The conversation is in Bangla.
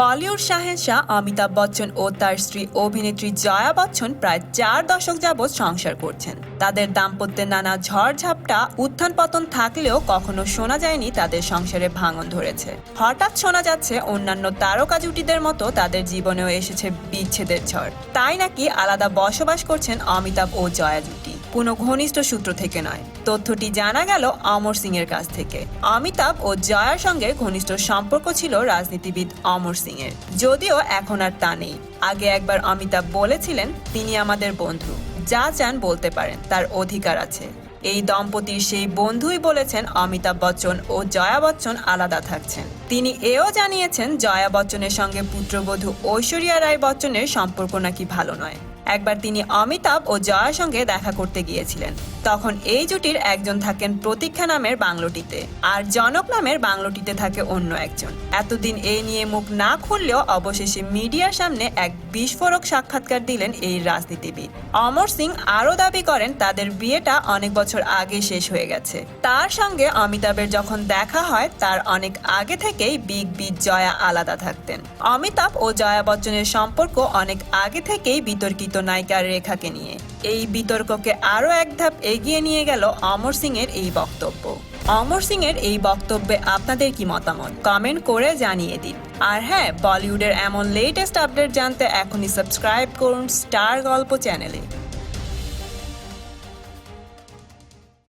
বলিউড শাহেনশাহ, অমিতাভ বচ্চন ও তার স্ত্রী অভিনেত্রী জয়া বচ্চন প্রায় চার দশক যাবৎ সংসার করছেন। তাদের দাম্পত্যের নানা ঝড়ঝাপটা উত্থান পতন থাকলেও কখনো শোনা যায়নি তাদের সংসারে ভাঙন ধরেছে। হঠাৎ শোনা যাচ্ছে অন্যান্য তারকা জুটিদের মতো তাদের জীবনেও এসেছে বিচ্ছেদের ঝড়। তাই নাকি আলাদা বসবাস করছেন অমিতাভ ও জয়া জুটি। কোনো ঘনিষ্ঠ সূত্র থেকে নয়। তথ্যটি জানা গেল অমর সিং এর কাছ থেকে। অমিতাভ ও জয়ার সঙ্গে ঘনিষ্ঠ সম্পর্ক ছিল রাজনীতিবিদ অমর সিং এর যদিও এখন আর তা নেই। আগে একবার অমিতাভ বলেছিলেন, তিনি আমাদের বন্ধু। যা চান বলতে পারেন, তার অধিকার আছে। এই দম্পতির সেই বন্ধুই বলেছেন, অমিতাভ বচ্চন ও জয়া বচ্চন আলাদা থাকছেন। তিনি এও জানিয়েছেন, জয়া বচ্চনের সঙ্গে পুত্রবধূ ঐশ্বরিয়া রায় বচ্চনের সম্পর্ক নাকি ভালো নয়। একবার তিনি অমিতাভ ও জয়ার সঙ্গে দেখা করতে গিয়েছিলেন। তখন এই জুটির একজন থাকেন প্রতীক্ষা নামের বাংলোটিতে। আর জনক নামের বাংলোটিতে থাকে অন্য একজন। এতদিন এই নিয়ে মুখ না খুললেও অবশেষে মিডিয়ার সামনে এক বিস্ফোরক সাক্ষাৎকার দিলেন এই রাজনীতিবিদ। অমর সিং আরও দাবি করেন, তাদের বিয়েটা অনেক বছর আগে শেষ হয়ে গেছে। তার সঙ্গে অমিতাভের যখন দেখা হয়, তার অনেক আগে থেকেই বিগ বি জয়া আলাদা থাকতেন। অমিতাভ ও জয়া বচ্চনের সম্পর্ক অনেক আগে থেকেই বিতর্কিত নায়িকা রেখাকে নিয়ে। এই বিতর্ককে আরও এক ধাপ এগিয়ে নিয়ে গেল অমর সিং এর এই বক্তব্য। অমর সিং এর এই বক্তব্যে আপনাদের কি মতামত? কমেন্ট করে জানিয়ে দিন। আর হ্যাঁ বলিউডের এমন লেটেস্ট আপডেট জানতে এখনই সাবস্ক্রাইব করুন স্টার গল্প চ্যানেলে